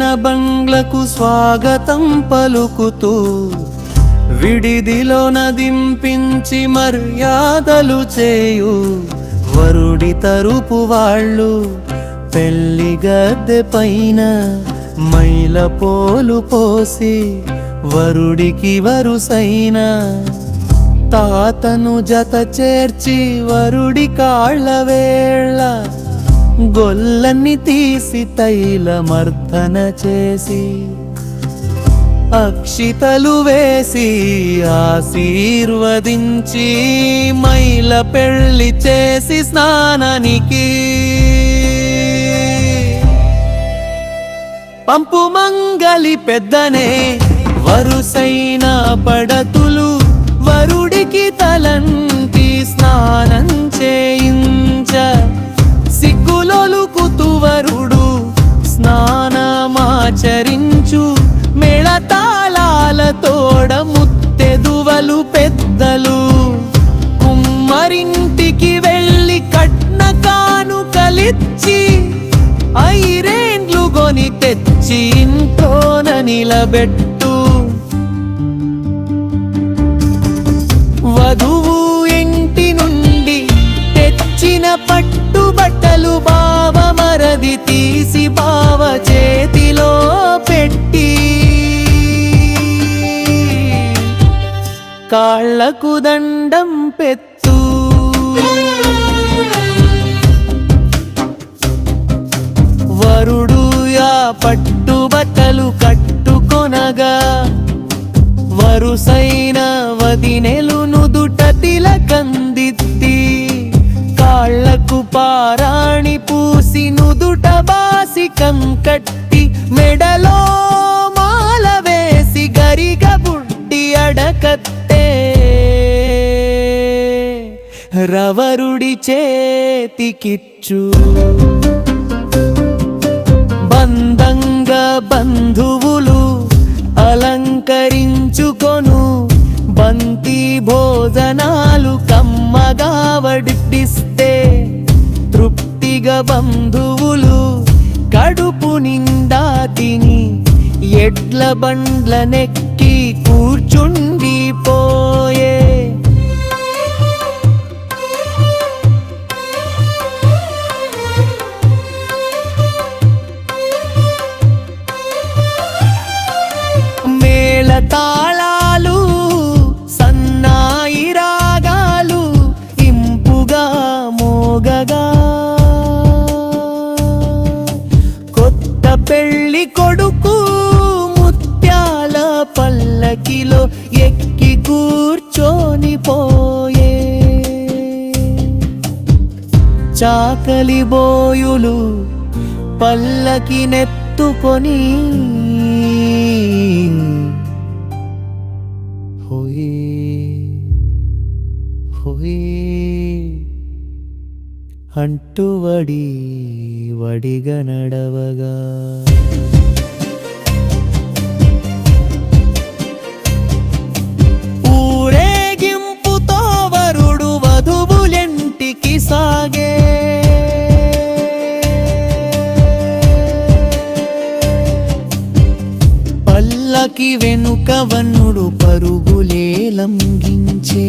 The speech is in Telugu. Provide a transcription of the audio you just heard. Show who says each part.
Speaker 1: తెచ్చిన బంగ్లకు స్వాగతం పలుకుతూ విడిదిలో నదింపించి మర్యాదలు చేయు వరుడి తరుపు వాళ్ళు పెళ్ళి గద్దె పైన మైల పోలు పోసి వరుడికి వరుసైన తాతను జత చేర్చి వరుడి కాళ్ళ వేళ్ళ గొల్లన్ని తీసి తైలమర్దన చేసి అక్షితలు వేసి ఆశీర్వదించి మైల పెళ్ళి చేసి స్నానానికి. పంపు మంగలి పెద్దనే వరుసైన పడతులు వరుడికి ఆచరించు మెళతాళాల తోడ ముత్తెదువలు పెద్దలు. కుమ్మరింటికి వెళ్ళి కట్న కానుకలిచ్చి ఐరేండ్లు కొని తెచ్చి ఇంట్లోన నిలబెట్టు. వధువు ఇంటి నుండి తెచ్చిన పట్టు బట్టలు బావ మరది తీసి బావ చేతి కాళ్ళకు దండం పెత్తు వరుడు యా పట్టు బట్టలు కట్టుకొనగా వరుసైన వదినెలు నుదుట తిలకందిత్తి కాళ్ళకు పారాణి పూసి నుదుట బాసికం కట్టి రవరుడి చేతికిచ్చు. బంధంగా బంధువులు అలంకరించుకొను. బంతి భోజనాలు కమ్మగా వడిపిస్తే తృప్తిగా బంధువులు కడుపు నిండా తిని ఎడ్ల బండ్ల నెక్కి కూర్చుండిపోయి తాళాలు సన్నాయి రాగాలు ఇంపుగా మోగగా. కొత్త పెళ్ళి కొడుకు ముత్యాల పల్లకిలో ఎక్కి కూర్చొని పోయే. చాకలి బోయులు పల్లకి నెత్తుకొని హోయే హోయే అంటూ వడి వడిగా నడవగా. వెనుక వన్నుడు పరుగులే లంఘించే